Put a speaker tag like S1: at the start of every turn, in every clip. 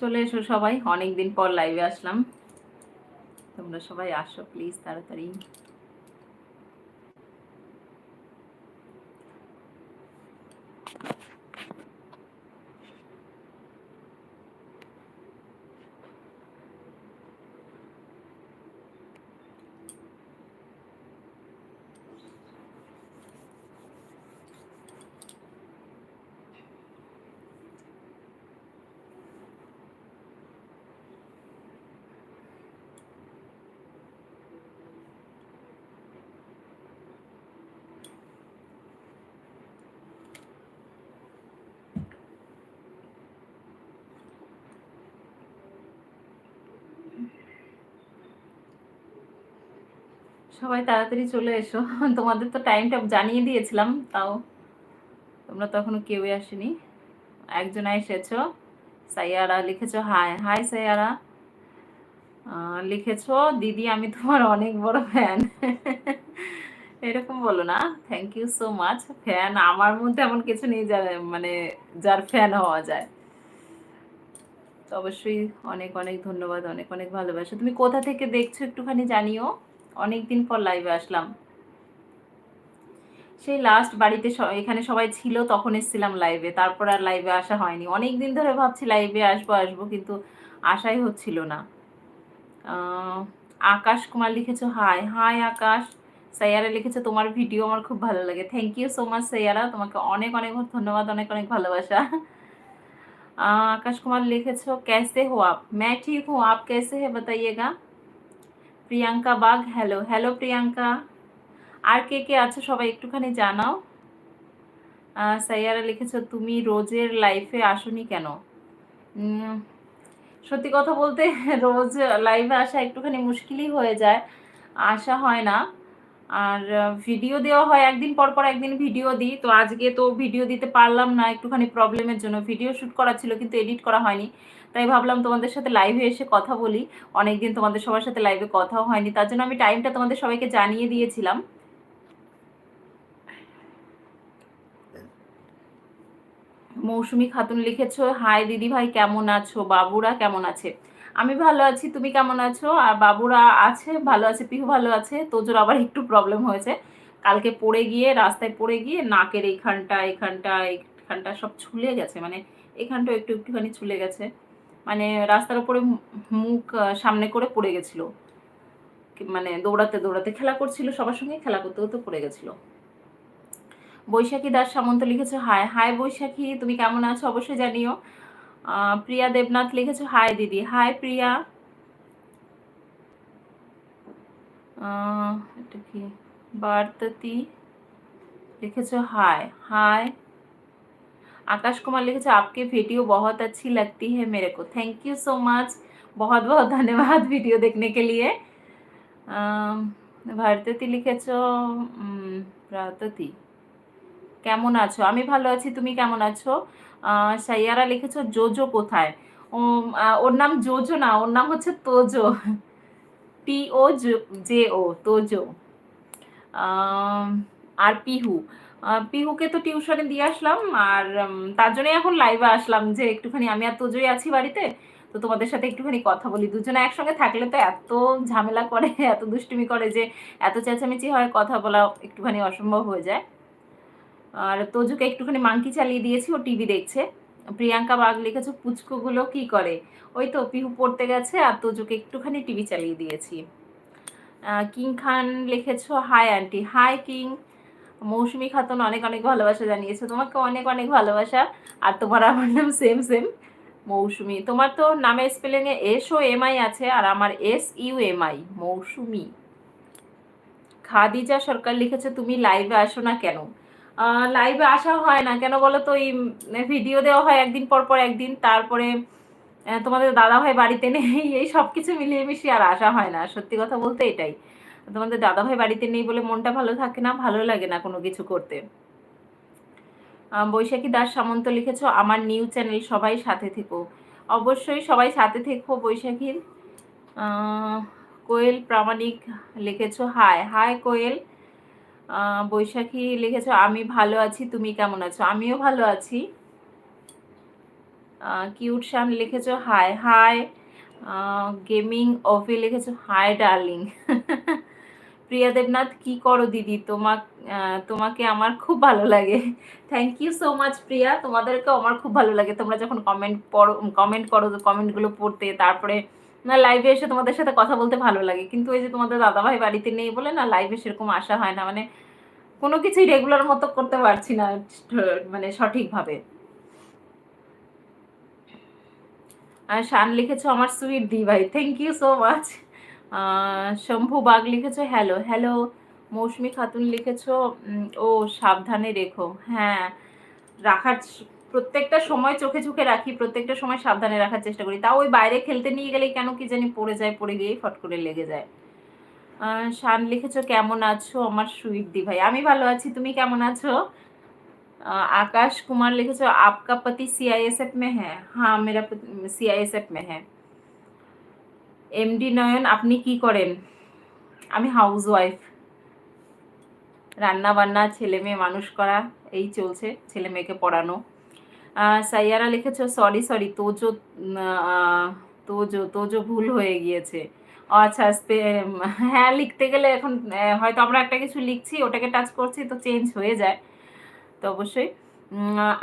S1: চলে এসো সবাই অনেকদিন পর লাইভে আসলাম। তোমরা সবাই আসো প্লিজ তাড়াতাড়ি। সবাই তাড়াতাড়ি চলে এসো। তোমাদের তো টাইমটা জানিয়ে দিয়েছিলাম, তাও তোমরা তখনও কেউই আসেনি। একজন এসেছ, সাইয়ারা লিখেছো হাই হাই সাইয়ারা। লিখেছো, দিদি, আমি তোমার অনেক বড় ফ্যান এরকম বলো না। Thank you so much fan আমার মধ্যে এমন কিছু নেই যার মানে যার ফ্যান হওয়া যায়। তো অবশ্যই অনেক অনেক ধন্যবাদ, অনেক অনেক ভালোবাসা। তুমি কোথা থেকে দেখছ একটুখানি জানিও। অনেক দিন পর লাইভে আসলাম। সেই লাস্ট বাড়িতে এখানে সবাই ছিল, তখন এসেছিলাম লাইভে তারপর আর লাইভে আসা হয়নি। অনেক দিন ধরে ভাবছি লাইভে আসব আসব, কিন্তু আশাই হচ্ছিল না। আকাশ কুমার লিখেছো হাই হাই আকাশ। সাইয়ারা লিখেছে, তোমার ভিডিও আমার খুব ভালো লাগে। Thank you so much Saiyara. তোমাকে অনেক অনেক ধন্যবাদ, অনেক অনেক ভালোবাসা। আকাশ কুমার লিখেছো ক্যাসে হো আপ आप? ঠিক ठीक আপ आप হে हैं? Priyanka Bag hello hello Priyanka. আর কে কে আছে সবাই একটুখানি জানাও। সাইয়ারা লিখেছ, তুমি রোজের লাইফে আসনি কেন? সত্যি কথা বলতে, রোজ লাইভে আসা একটুখানি মুশকিলই হয়ে যায়। আসা হয় না। আর ভিডিও দেওয়া হয়, একদিন পর পর একদিন ভিডিও দিই। তো আজকে তো ভিডিও দিতে পারলাম না, একটুখানি প্রবলেমের জন্য। ভিডিও শ্যুট করা ছিল, কিন্তু এডিট করা হয়নি। তাই ভাবলাম তোমাদের সাথে লাইভে এসে কথা বলি। অনেকদিন তোমাদের সবার সাথে লাইভে কথাও হয়নি। তার জন্য আমি টাইমটা তোমাদের সবাইকে জানিয়ে দিয়েছিলাম। মৌসুমি খাতুন লিখেছো হাই দিদি ভাই কেমন আছো? বাবুরা কেমন আছে? আমি ভালো আছি, তুমি কেমন আছো? আর বাবুরা আছে, ভালো আছে, পিহু ভালো আছে, তোজোর আবার একটু প্রবলেম হয়েছে। কালকে পড়ে গিয়ে, রাস্তায় পড়ে গিয়ে নাকের এইখানটা এখানটা এখানটা সব ছুলে গেছে মানে এখানটা একটু, একটুখানি ছুলে গেছে। মানে রাস্তার উপরে মুখ সামনে করে পড়ে গেছিল। মানে দৌড়াতে দৌড়াতে খেলা করছিল, সবার সঙ্গে খেলা করতে করতে পড়ে গেছিল। বৈশাখী দাস সামন্ত লিখেছো, হায় হায় বৈশাখী, তুমি কেমন আছো? অবশ্যই জানিও। প্রিয়া দেবনাথ লিখেছো হাই দিদি হাই প্রিয়া আহ, এটা কি বার্ততি লিখেছো হাই হাই आकाश कुमार लिखे आपके वीडियो बहुत अच्छी लगती है मेरे को थैंक यू सो मच बहुत बहुत धन्यवाद वीडियो देखने के लिए আম, ভারতী লিখেছ উম, ভারতী কেমন আছো আমি ভালো আছি তুমি কেমন আছো আহ, সাইয়ারা লিখেছো জোজো কোথায়? ওর নাম জোজো না, ওর নাম হচ্ছে Tojo. T O J O Tojo আর পিহু। পিহুকে তো টিউশনে দিয়ে আসলাম, আর তার জন্য এখন লাইভে আসলাম যে একটুখানি আমি আর তোজোই আছি বাড়িতে, তো তোমাদের সাথে একটুখানি কথা বলি। দুজনে একসঙ্গে থাকলে তো এত ঝামেলা করে, এত দুষ্টুমি করে যে এত চেঁচামেচি হয়, কথা বলা একটুখানি অসম্ভব হয়ে যায়। আর তোজুকে একটুখানি মাংকি চালিয়ে দিয়েছি, ও টিভি দেখছে। প্রিয়াঙ্কা বাগ লিখেছো, পুচকুগুলো কি করে? ওই তো পিহু পড়তে গেছে আর তোজুকে একটুখানি টিভি চালিয়ে দিয়েছি। King Khan লিখেছ, hi aunty, hi king. Mousumi Khatun অনেক অনেক ভালোবাসা জানিয়েছো, তোমাকে অনেক অনেক ভালোবাসা। আর তোমার আমার নাম সেম সেম, মৌসুমি। তোমার তো নামের স্পেলিংয়ে এস ও এম আই আছে আর আমার S U M I, Mousumi. Khadija Sarkar লিখেছে, তুমি লাইভে আসো না কেন? লাইভে আসা হয় না। কেন বলো তো এই ভিডিও দেওয়া হয় একদিন পর পর একদিন। তারপরে তোমাদের দাদা ভাই বাড়িতে নেই। এই সব কিছু মিলিয়ে মিশিয়ে আর আসা হয় না। সত্যি কথা বলতে এটাই। তোমাদের দাদা ভাই বাড়িতে নেই বলে মনটা ভালো থাকে না, ভালো লাগে না কোনো কিছু করতে। বৈশাখী দাস সামন্ত লিখেছো, আমার নিউ চ্যানেল সবাই সাথে থেকো। অবশ্যই সবাই সাথে থেকো বৈশাখীর। কোয়েল প্রামাণিক লিখেছো হাই হাই কোয়েল। বৈশাখী লিখেছো, আমি ভালো আছি, তুমি কেমন আছো? আমিও ভালো আছি। কিউট শান লিখেছো, হাই হাই। গেমিং অফি লিখেছো, হাই, ডার্লিং। প্রিয়া দেবনাথ, কি করো দিদি? তোমাক তোমাকে আমার খুব ভালো লাগে। Thank you so much Priya. তোমাদেরকেও আমার খুব ভালো লাগে। তোমরা যখন কমেন্ট পড়ো কমেন্ট করো কমেন্টগুলো পড়তে, তারপরে না লাইভে এসে তোমাদের সাথে কথা বলতে ভালো লাগে। কিন্তু ওই যে তোমাদের দাদাভাই বাড়িতে নেই বলে না লাইভে সেরকম আসা হয় না। মানে কোনো কিছুই রেগুলার মতো করতে পারছি না মানে সঠিকভাবে। আর শান লিখেছো আমার সুইট দি ভাই thank you so much Shambhu Bag লিখেছো হ্যালো হ্যালো মৌসুমি খাতুন লিখেছো ও, সাবধানে রেখো। হ্যাঁ রাখার প্রত্যেকটা সময় চোখে চোখে রাখি, প্রত্যেকটা সময় সাবধানে রাখার চেষ্টা করি। তাও ওই বাইরে খেলতে নিয়ে গেলে কেন কি জানি পড়ে যায়, পড়ে গিয়েই ফট করে লেগে যায়। শান লিখেছো, কেমন আছো? আমার সুইট দি ভাই, আমি ভালো আছি, তুমি কেমন আছো? আকাশ কুমার লিখেছো আপকা পতি সিআইএসএফ মে হ্যাঁ। হ্যাঁ মেরা সিআইএসএফ মে হ্যাঁ। এমডি নয়ন, আপনি কি করেন? আমি হাউস ওয়াইফ রান্না বান্না ছেলে মেয়ে মানুষ করা, এই চলছে, ছেলে মেয়েকে পড়ানো। সাইয়ারা লিখেছো সরি সরি তোজো আহ, তোজো তোজো ভুল হয়ে গিয়েছে ও আচ্ছা স্পে- হ্যাঁ লিখতে গেলে এখন আহ, হয়তো আমরা একটা কিছু লিখছি ওটাকে টাচ করছি তো চেঞ্জ হয়ে যায় तो अवश्य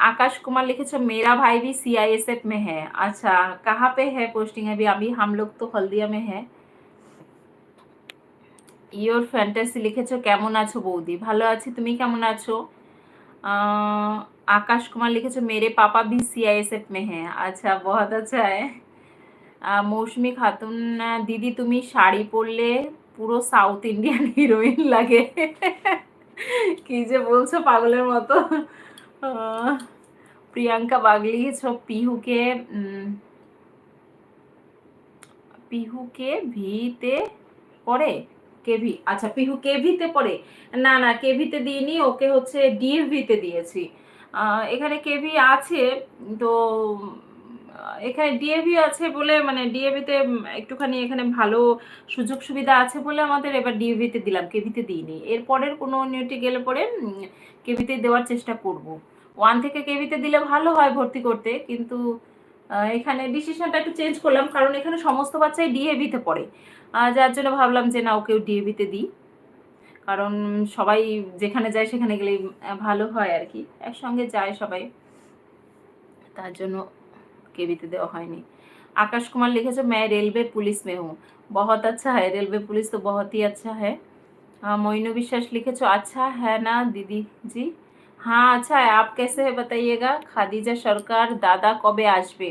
S1: आकाश कुमार लिखे छो मेरा भाई भी सी आई एस एफ में है अच्छा कहाँ पे है पोस्टिंग अभी अभी हम लोग तो हल्दिया में है ইয়োর ফ্যান্টাসি লিখেছো কেমন আছো বৌদি ভালো আছি তুমি কেমন আছো আহ, আকাশ কুমার लिखे মেরে পাপা ভি सीआईएसएफ में हैं अच्छा बहुत আচ্ছা है আচ্ছা মৌসুমি খাতুন দিদি তুমি শাড়ি পরলে পুরো সাউথ ইন্ডিয়ান হিরোইন লাগে। কি যে বলছো পাগলের মতো। প্রিয়াঙ্কা বাগলি সব পিহুকে পিহুকে ভিতে পড়ে? কেভি আচ্ছা পিহু কেভিতে পড়ে? না না কেভিতে দিইনি, ওকে হচ্ছে ডিএভিতে দিয়েছি। এখানে কেভি আছে, তো এখানে ডিএভি আছে বলে মানে ডিএভিতে একটুখানি এখানে ভালো সুযোগ সুবিধা আছে বলে আমাদের এবার ডিএভিতে দিলাম, কেভিতে দিইনি। এরপরের কোনো ইউনিটে গেলে পরে কেভিতে দেওয়ার চেষ্টা করব। ওয়ান থেকে কেভিতে দিলে ভালো হয় ভর্তি করতে, কিন্তু এখানে ডিসিশনটা একটু চেঞ্জ করলাম, কারণ এখানে সমস্ত বাচ্চাই ডিএভিতে পড়ে। যার জন্য ভাবলাম যে না, ওকেও ডিএভিতে দিই। কারণ সবাই যেখানে যায় সেখানে গেলেই আহ, ভালো হয় আর কি একসঙ্গে যায় সবাই তার জন্য केबीते देवा হয়নি आकाश कुमार लिखे मैं रेलवे पुलिस में हूँ बहुत अच्छा है रेलवे पुलिस तो बहुत ही अच्छा है हाँ मोइनू विश्वास लिखे अच्छा है ना दीदी जी हाँ अच्छा है आप कैसे है बताइएगा খাদিজা সরকার দাদা কবে আসবে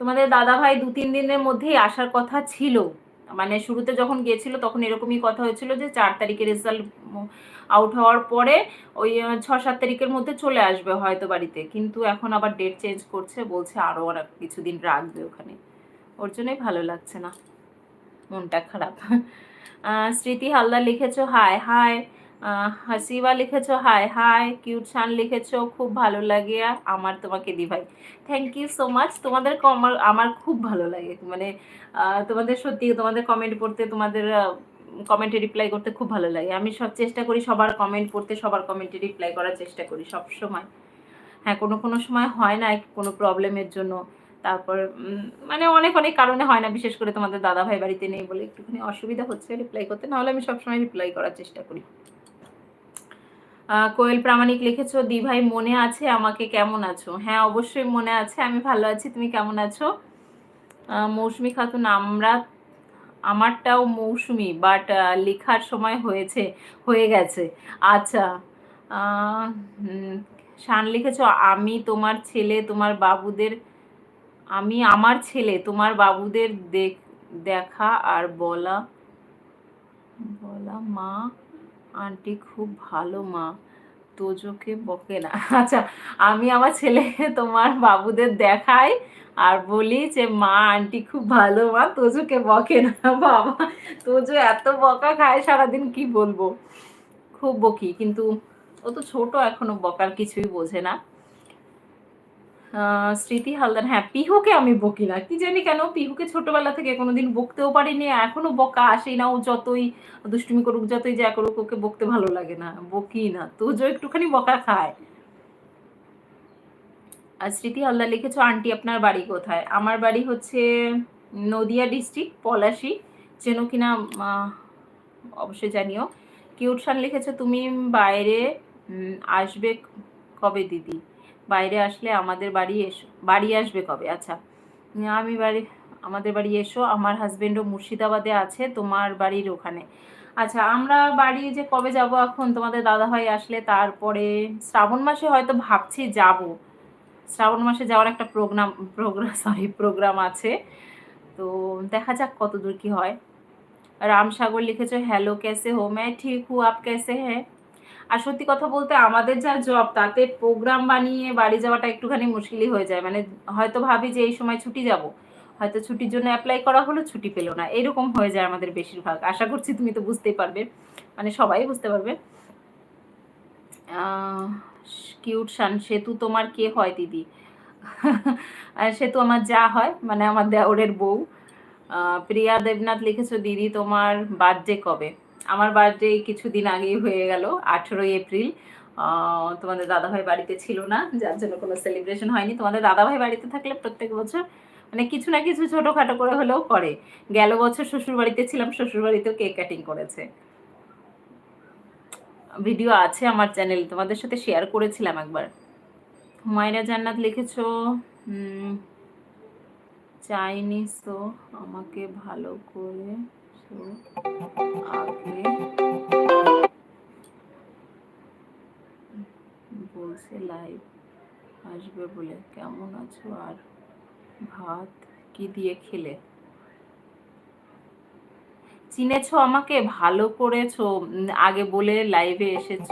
S1: তোমাদের দাদা ভাই দু তিন দিনের মধ্যেই আসার কথা ছিল মানে শুরুতে যখন গিয়েছিল তখন এরকমই কথা হয়েছিল যে চার তারিখে রেজাল্ট আউট হওয়ার পরে ওই ছ সাত তারিখের মধ্যে চলে আসবে হয়তো বাড়িতে। কিন্তু এখন আবার ডেট চেঞ্জ করছে বলছে আরও আর কিছুদিন রাখবে ওখানে। ওর জন্যই ভালো লাগছে না। মনটা খারাপ। স্মৃতি হালদার লিখেছো হায় আহ, হাসিবা লিখেছো হাই হাই কিউট শান লিখেছো, খুব ভালো লাগে আমার তোমাকে দি ভাই। থ্যাংক ইউ সো মাচ তোমাদেরকে আমার আমার খুব ভালো লাগে। মানে তোমাদের সত্যি তোমাদের কমেন্ট পড়তে, তোমাদের কমেন্টে রিপ্লাই করতে খুব ভালো লাগে। আমি সব চেষ্টা করি সবার কমেন্ট পড়তে, সবার কমেন্টে রিপ্লাই করার চেষ্টা করি সব সময়। হ্যাঁ কোনো কোনো সময় হয় না কোনো প্রবলেমের জন্য। তারপর মানে অনেক অনেক কারণে হয় না, বিশেষ করে তোমাদের দাদা ভাই বাড়িতে নেই বলে একটুখানি অসুবিধা হচ্ছে রিপ্লাই করতে। নাহলে আমি সবসময় রিপ্লাই করার চেষ্টা করি। কোয়েল প্রামাণিক লিখেছো দি ভাই মনে আছে? আমাকে কেমন আছো? হ্যাঁ অবশ্যই মনে আছে, আমি ভালো আছি, তুমি কেমন আছো? মৌসুমি খাতুন, আমরা, আমারটাও মৌসুমি বাট লেখার সময় হয়েছে, হয়ে গেছে। আচ্ছা শান লিখেছো, আমি তোমার ছেলে, তোমার বাবুদের, আমি আমার ছেলে, তোমার বাবুদের দেখ আর বলা বলা মা আন্টি খুব ভালো মা, তোজোকে বকে না। আচ্ছা আমি আমার ছেলে তোমার বাবুদের দেখাই আর বলি যে, মা, আন্টি খুব ভালো মা, তোজোকে বকে না। বাবা, তোজো এত বকা খায়, সারাদিন কি বলব? খুব বকি, কিন্তু ও তো ছোট, এখনও বকার কিছুই বোঝে না। স্মৃতি হালদার হ্যাঁ পিহুকে আমি বকি না কি জানি কেন, পিহুকে ছোটবেলা থেকে কোনোদিন বকতেও পারিনি এখনও বকা আসেই না, ও যতই দুষ্টুমি করুক, যতই যা করুক, ওকে বকতে ভালো লাগে না, বকি না তো যে একটুখানি বকা খায়। আর স্মৃতি হালদার লিখেছো, আন্টি, আপনার বাড়ি কোথায়? আমার বাড়ি হচ্ছে নদিয়া ডিস্ট্রিক্ট, পলাশি। চেনো কিনা অবশ্যই জানিও। কিউটশান লিখেছো, তুমি বাইরে আসবে কবে দিদি? বাইরে আসলে আমাদের বাড়ি এসো বাড়ি আসবে কবে আচ্ছা উম, আমি বাড়ি আমাদের বাড়ি এসো আমার হাজবেন্ডও মুর্শিদাবাদে আছে তোমার বাড়ির ওখানে আচ্ছা আমরা বাড়ি যে কবে যাব এখন তোমাদের দাদাভাই আসলে তারপরে শ্রাবণ মাসে হয়তো ভাবছি যাব শ্রাবণ মাসে যাওয়ার একটা প্রোগ্রাম প্রোগ্রাম সরি প্রোগ্রাম আছে তো দেখা যাক কত দূর কি হয় রাম সাগর লিখেছো হ্যালো कैसे हो मैं ठीक हूँ आप कैसे हैं আর সত্যি কথা বলতে আমাদের যা জব তাতে প্রোগ্রাম বানিয়ে বাড়ি যাওয়াটা একটুখানি মুশকিলই হয়ে যায়। মানে হয়তো ভাবি যে এই সময় ছুটি যাব, হয়তো ছুটির জন্য অ্যাপ্লাই করা হলো, ছুটি পেল না। এরকম হয়ে যায় আমাদের বেশিরভাগ। আশা করছি তুমি তো বুঝতেই পারবে। মানে সবাই বুঝতে পারবে। কিউট শান, সেতু তোমার কে হয় দিদি? সেতু আমার যা হয় মানে আমার দেওরের বউ। প্রিয়া দেবনাথ লিখেছো, দিদি তোমার বার্থডে কবে? আমার বার্থডে কিছুদিন আগেই হয়ে গেল, আঠেরোই এপ্রিল। তোমাদের দাদাভাই বাড়িতে ছিল না, যার জন্য কোনো সেলিব্রেশন হয়নি। তোমাদের দাদাভাই বাড়িতে থাকলে প্রত্যেক বছর মানে কিছু না কিছু ছোটোখাটো করে হলেও করে। গেল বছর শ্বশুর বাড়িতে ছিলাম শ্বশুর বাড়িতেও কেক কাটিং করেছে। ভিডিও আছে আমার চ্যানেল তোমাদের সাথে শেয়ার করেছিলাম একবার। হুমায়রা জান্নাত লিখেছো চাইনিজ তো আমাকে ভালো করে বলছে লাইভ আসবে বলে। কেমন আছো আর ভাত কি দিয়ে খেলে? চিনেছো আমাকে? ভালো করেছ। আগে বলে লাইভে এসেছ।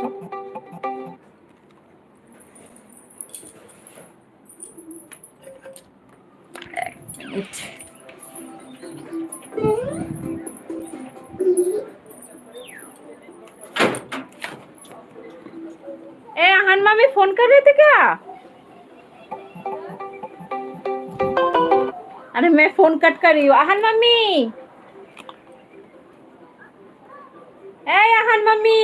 S1: মিনিট। कर रहे थे क्या अरे मैं फोन कट कर रही हूँ आहन मम्मी এই আহান মাম্মি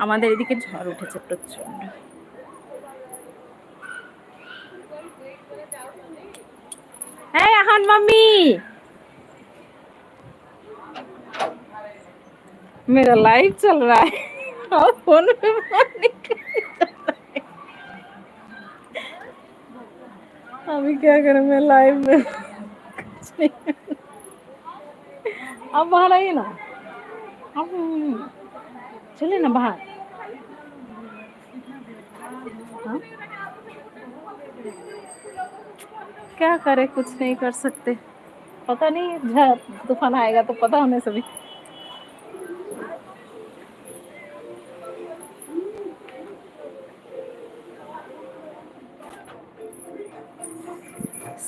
S1: আমাদের এদিকে ঝড় উঠেছে প্রচন্ড এই আহান মাম্মি मेरा लाइव चल रहा है और फ़ोन पे फ़ोन निकल अभी क्या करें, मैं लाइव में कुछ नहीं। आप बाहर आइए ना आप चलिए ना बाहर हाँ? क्या करे, कुछ नहीं कर सकते पता नहीं तूफ़ान आएगा तो पता होने से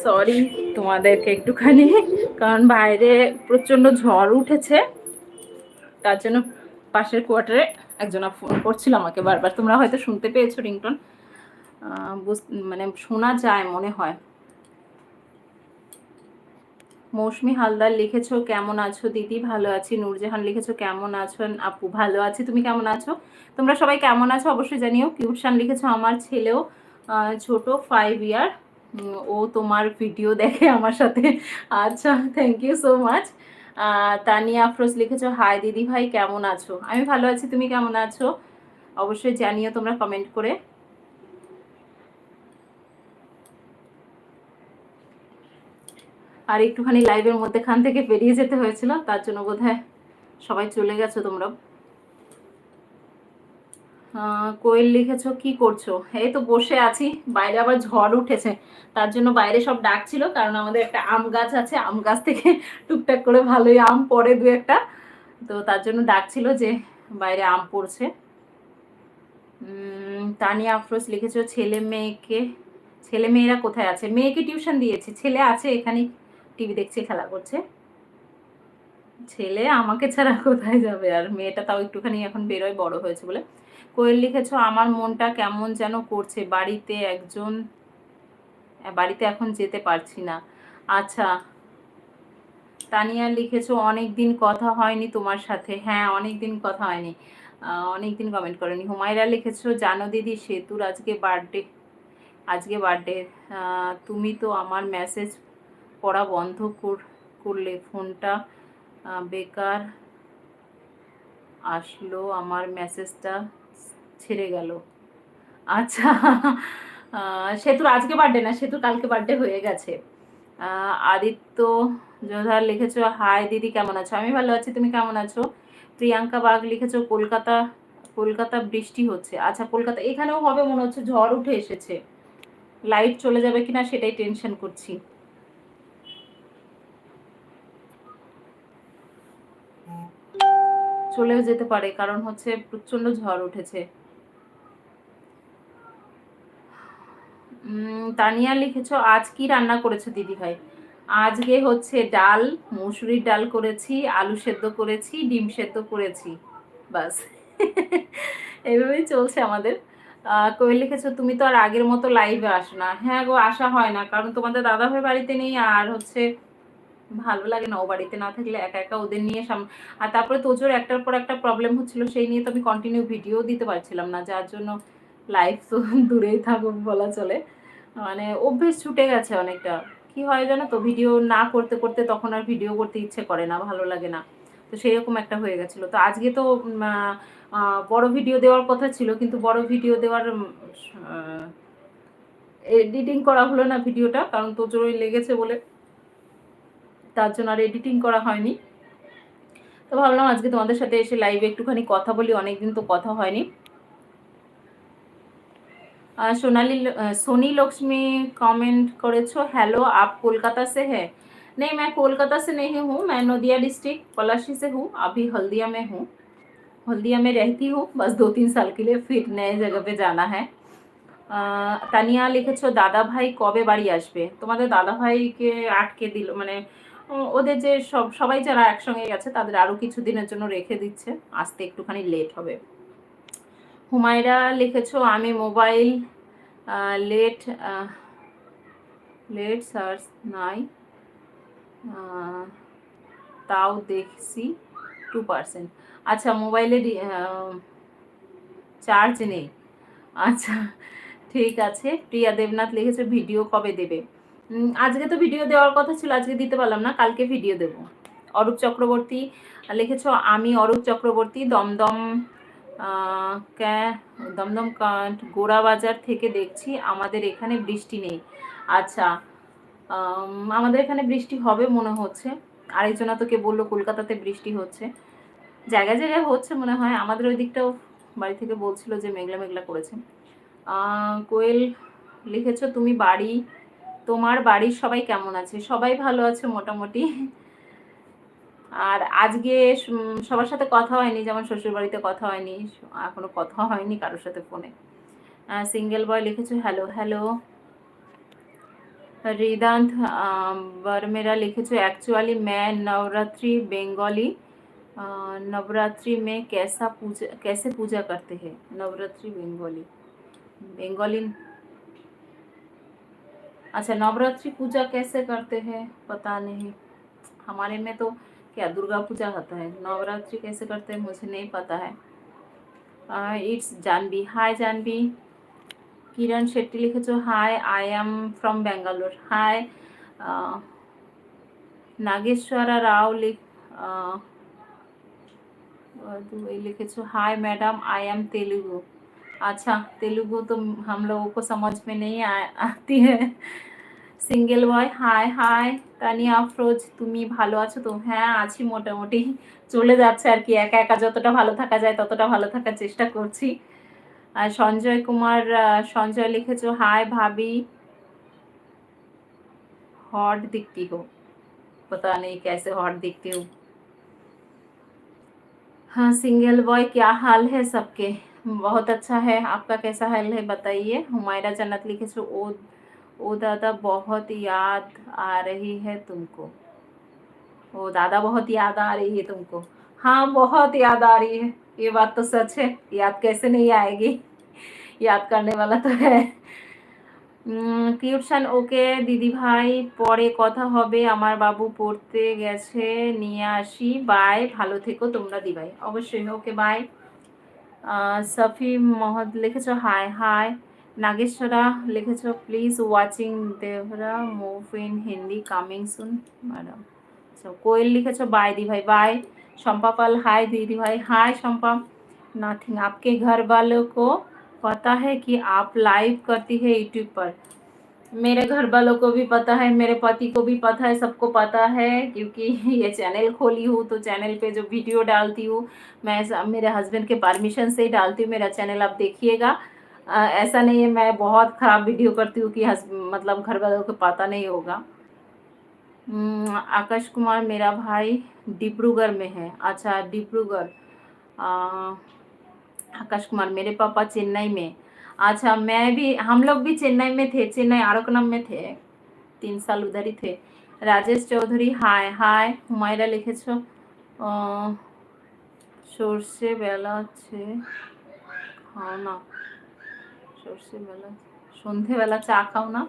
S1: সরি তোমাদেরকে একটুখানি, কারণ বাইরে প্রচণ্ড ঝড় উঠেছে। তার জন্য পাশের কোয়ার্টারে একজনা ফোন করছিল আমাকে বারবার। তোমরা হয়তো শুনতে পেয়েছ রিংটন। মানে শোনা যায় মনে হয়। মৌসুমি হালদার লিখেছো, কেমন আছো দিদি? ভালো আছি। নূরজাহান লিখেছো, কেমন আছো আপু? ভালো আছি। তুমি কেমন আছো? তোমরা সবাই কেমন আছো অবশ্যই জানিও। কিউটশান লিখেছো, আমার ছেলেও ছোট ফাইভ ইয়ার ও তোমার ভিডিও দেখে আমার সাথে। আচ্ছা thank you so much Tania Afroz লিখেছো হাই দিদি ভাই, কেমন আছো? আমি ভালো আছি, তুমি কেমন আছো? অবশ্যই জানিও তোমরা কমেন্ট করে। আর একটুখানি লাইভের মধ্যেখান থেকে বেরিয়ে যেতে হয়েছিল, তার জন্য বোধহয় সবাই চলে গেছো তোমরা কোয়েল লিখেছো, কি করছ? এই তো বসে আছি, বাইরে আবার ঝড় উঠেছে। তার জন্য বাইরে সব ডাকছিল, কারণ আমাদের একটা আম গাছ আছে, আম গাছ থেকে টুকটাক করে ভালোই আম পড়ে দু একটা। তো তার জন্য ডাকছিল যে বাইরে আম পড়ছে। তানিয়া আফরোজ লিখেছো, ছেলে মেয়েকে, ছেলে মেয়েরা কোথায় আছে? মেয়েকে টিউশন দিয়েছি, ছেলে আছে এখানে, টিভি দেখছে, খেলা করছে। ছেলে আমাকে ছাড়া কোথায় যাবে? আর মেয়েটা তাও একটুখানি এখন বেরোয়, বড় হয়েছে বলে। কোয়েল লিখেছো, আমার মনটা কেমন যেন করছে। বাড়িতে একজন বাড়িতে এখন যেতে পারছি না। আচ্ছা তানিয়া লিখেছো, অনেক দিন কথা হয়নি তোমার সাথে। হ্যাঁ অনেক দিন কথা হয়নি। অনেক দিন কমেন্ট করেনি। হুমায়রা লিখেছো, জানো দিদি, সেতুর আজকে বার্থডে আজকে বার্থডে তুমি তো আমার মেসেজ পড়া বন্ধ কর- করলে। ফোনটা বেকার আসলো আমার মেসেজটা ছেড়ে গেল। আচ্ছা সেতুর আজকে বার্থডে না, সেতুর কালকে বার্থডে হয়ে গেছে। আদিত্য যোধার লিখেছো হাই দিদি, কেমন আছো? আমি ভালো আছি, তুমি কেমন আছো? প্রিয়াঙ্কা বাগ লিখেছো, কলকাতা কলকাতা বৃষ্টি হচ্ছে। আচ্ছা কলকাতা, এখানেও হবে মনে হচ্ছে, ঝড় উঠে এসেছে। লাইট চলে যাবে কিনা সেটাই টেনশন করছি। চলেও যেতে পারে, কারণ হচ্ছে প্রচণ্ড ঝড় উঠেছে। তানিয়া লিখেছো, আজ কি রান্না করেছ দিদি ভাই আজকে হচ্ছে ডাল, মসুরির ডাল করেছি, আলু সেদ্ধ করেছি, ডিম সেদ্ধ করেছি। বাস। এভাবেই চলছে আমাদের। কই লিখেছো, তুমি তো আর আগের মতো লাইভে আসো না। হ্যাঁ গো, আসা হয় না, কারণ তোমাদের দাদা ভাই বাড়িতে নেই আর হচ্ছে ভালো লাগে না। ও বাড়িতে না থাকলে একা একা ওদের নিয়ে সাম আর তারপরে তোজোর একটার পর একটা প্রবলেম হচ্ছিল, সেই নিয়ে তো আমি কন্টিনিউ ভিডিও দিতে পারছিলাম না, যার জন্য লাইভ তো দূরেই থাকুক বলা চলে। মানে অভ্যেস ছুটে গেছে অনেকটা। কি হয় জানো তো ভিডিও না করতে করতে তখন আর ভিডিও করতে ইচ্ছে করে না, ভালো লাগে না। তো সেই রকম একটা হয়ে গেছিল। তো আজকে তো বড় ভিডিও দেওয়ার কথা ছিল, কিন্তু বড় ভিডিও দেওয়ার এডিটিং করা হলো না ভিডিওটা কারণ তো তোজোরই লেগেছে বলে। তার জন্য আর এডিটিং করা হয়নি। তো ভাবলাম আজকে তোমাদের সাথে এসে লাইভে একটুখানি কথা বলি, অনেকদিন তো কথা হয়নি। सोनाली अ, सोनी लक्ष्मी कमेंट করেছো हेलो आप कोलकाता से है नहीं मैं कोलकाता से नहीं हूँ मैं नदिया डिस्ट्रिक्ट पलाशी से हूँ अभी हल्दिया में हूँ हल्दिया में रहती हूँ बस दो तीन साल के लिए फिर नए जगह पे जाना है আহ, তানিয়া লিখেছো দাদা ভাই কবে বাড়ি আসবে তোমাদের দাদা ভাইকে আটকে দিল মানে ও- ওদের যে সব সবাই যারা একসঙ্গে গেছে তাদের আরো কিছু দিনের জন্য রেখে দিচ্ছে আসতে একটুখানি লেট হবে হুমায়রা লিখেছো, আমি মোবাইল লেট লেট সার্চ নাই তাও দেখছি টু পার্সেন্ট আচ্ছা মোবাইলে চার্জ নেই। আচ্ছা ঠিক আছে। প্রিয়া দেবনাথ লিখেছে, ভিডিও কবে দেবে? আজকে তো ভিডিও দেওয়ার কথা ছিল, আজকে দিতে পারলাম না, কালকে ভিডিও দেব। অরূপ চক্রবর্তী লিখেছ, আমি অরূপ চক্রবর্তী দমদম দমদম কান্ট গোড়া বাজার থেকে দেখছি আমাদের এখানে বৃষ্টি নেই। আচ্ছা আমাদের এখানে বৃষ্টি হবে মনে হচ্ছে। আরেকজনা তোকে বলল কলকাতাতে বৃষ্টি হচ্ছে। জায়গায় জায়গায় হচ্ছে মনে হয়। আমাদের ওই দিকটাও বাড়ি থেকে বলছিল যে মেঘলা মেঘলা করেছে। কোয়েল, লিখেছো তুমি বাড়ি। তোমার বাড়ির সবাই কেমন আছে? সবাই ভালো আছে মোটামুটি? আর আজকে উম, সবার সাথে কথা হয়নি যেমন শ্বশুর বাড়িতে কথা হয়নি এখনো কথা হয়নি কারোর সাথে ফোনে সিঙ্গেল বয় লিখেছো হ্যালো হ্যালো रिदांत बर्मेरा लिखे छो एक्चुअली मैं नवरात्रि बंगाली अ, नवरात्रि में कैसा पूजा कैसे पूजा करते हैं नवरात्रि बंगाली बंगाली अच्छा नवरात्रि पूजा कैसे करते हैं पता नहीं हमारे में तो क्या दुर्गा पूजा होता है? नवरात्रि कैसे करते हैं? मुझे नहीं पता है। इट्स जानवी हाय जानवी किरण शेट्टी लिखे जो hi I am from Bangalore hi Nageswara Rao लिख लिखे छो hi madam I am Telugu. अच्छा तेलुगु तो हम लोगों को समझ में नहीं आ, आती है। single boy hi hi Tania Afroz তুমি ভালো আছো তো হ্যাঁ আছি মোটামুটি চলে যাচ্ছে আর কি একা একা যতটা ভালো থাকা যায় ততটা ভালো থাকার চেষ্টা করছি আর সঞ্জয় কুমার আহ, সঞ্জয় লিখেছো হাই ভাবি हॉट दिखती हो पता नहीं कैसे हॉट दिखती हूँ हाँ सिंगल बॉय क्या हाल है सबके बहुत अच्छा है आपका कैसा हाल है बताइए हुमायरा जन्नत लिखे सो ओ ओ दादा बहुत याद आ रही है तुमको ओ दादा बहुत याद आ रही है तुमको हाँ बहुत याद आ रही है ये बात तो सच है याद कैसे नहीं आएगी याद करने वाला तो है কিউটশান ওকে দিদি ভাই পরে কথা হবে আমার বাবু পড়তে গেছে নিয়ে আসি বাই ভালো থেকো তোমরা দিভাই অবশ্যই ওকে বাই সফি মহদ লিখেছো হাই হাই নাগেশ্বরা লিখেছো please watching Devara movie in Hindi coming soon madam আচ্ছা কোয়েল লিখেছো বাই दी भाई बाय शंपा पाल हाय दीदी भाई हाय शंपा नथिंग आपके घर वालों को पता है कि आप लाइव करती है यूट्यूब पर मेरे घर वालों को भी पता है मेरे पति को भी पता है सबको पता है क्योंकि ये चैनल खोली हूँ तो चैनल पे जो वीडियो डालती हूँ मैं स- मेरे हस्बैंड के परमिशन से ही डालती हूँ मेरा चैनल आप देखिएगा अ, ऐसा नहीं है मैं बहुत ख़राब वीडियो करती हूँ कि हस मतलब घर वालों को पता नहीं होगा हम्म, आकाश कुमार मेरा भाई डिब्रूगढ़ में है अच्छा डिब्रूगढ़ अ, आकाश कुमार मेरे पापा चेन्नई में अच्छा मैं भी हम लोग भी चेन्नई में थे चेन्नई आरोकनम में थे तीन साल उधर ही थे राजेश चौधरी हाय हाय হুমায়রা লিখেছো আহ, সর্ষে বেলা আছে খাও না সর্ষে বেলা সন্ধেবেলা চা খাও না।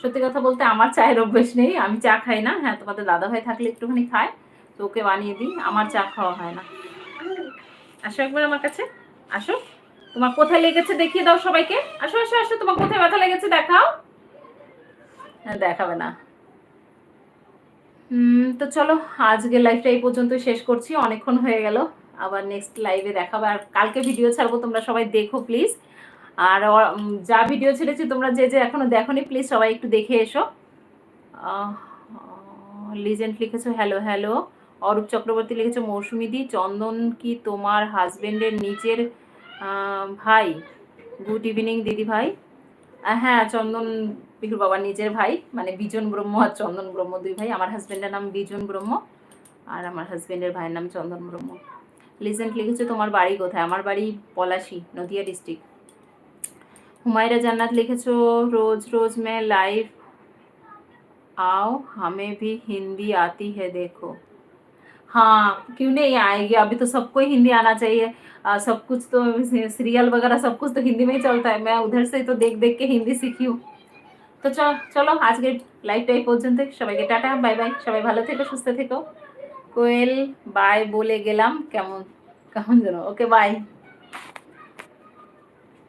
S1: সত্যি কথা বলতে আমার চায়ের অভ্যেস নেই আমি চা খাই না। হ্যাঁ তোমাদের দাদা ভাই থাকলে একটুখানি খায় তো ওকে বানিয়ে দিই আমার চা খাওয়া হয় না। আসো একবার আমার কাছে আসো। তোমার কোথায় লেগেছে দেখিয়ে দাও সবাইকে। আসো আসো আসো তোমার কোথায় ব্যথা লেগেছে দেখাও। হ্যাঁ, দেখাবে না। হুম তো চলো আজকে লাইভটা এই পর্যন্ত শেষ করছি। অনেকক্ষণ হয়ে গেল। আবার নেক্সট লাইভে দেখাবো। আর কালকে ভিডিও ছাড়বো তোমরা সবাই দেখো প্লিজ আর যা ভিডিও ছেড়েছি তোমরা যে যে এখনও দেখোনি প্লিজ সবাই একটু দেখে এসো। লিজেন্ড লিখেছো হ্যালো হ্যালো অরূপ চক্রবর্তী লিখেছো মৌসুমিদি চন্দন কি তোমার হাজবেন্ডের নিজের ভাই? গুড ইভিনিং দিদি ভাই। হ্যাঁ চন্দন পিকুর বাবার নিজের ভাই মানে বিজন ব্রহ্ম আর চন্দন ব্রহ্ম দুই ভাই। আমার হাজবেন্ডের নাম বিজন ব্রহ্ম আর আমার হাজবেন্ডের ভাইয়ের নাম চন্দন ব্রহ্ম। লিজেন্ট লিখেছো, তোমার বাড়ি কোথায়? আমার বাড়ি পলাশি, নদিয়া ডিস্ট্রিক্ট হুমায়রা জান্নাত লিখেছো রোজ রোজ মে লাইভ আও हमें भी हिंदी आती है देखो हाँ क्यों नहीं आएगी अभी तो सबको ही हिंदी आना चाहिए आ, सब कुछ तो सीरियल वगैरह তো कुछ तो हिंदी में ही चलता है मैं उधर से तो देख देख के हिंदी তো চলো আজকে লাইভটা এই পর্যন্ত। সবাইকে টাটা বাই বাই। সবাই ভালো থেকো সুস্থ থেকো। কোয়েল বাই বলে গেলাম। কেমন কেমন যেন। Okay bye.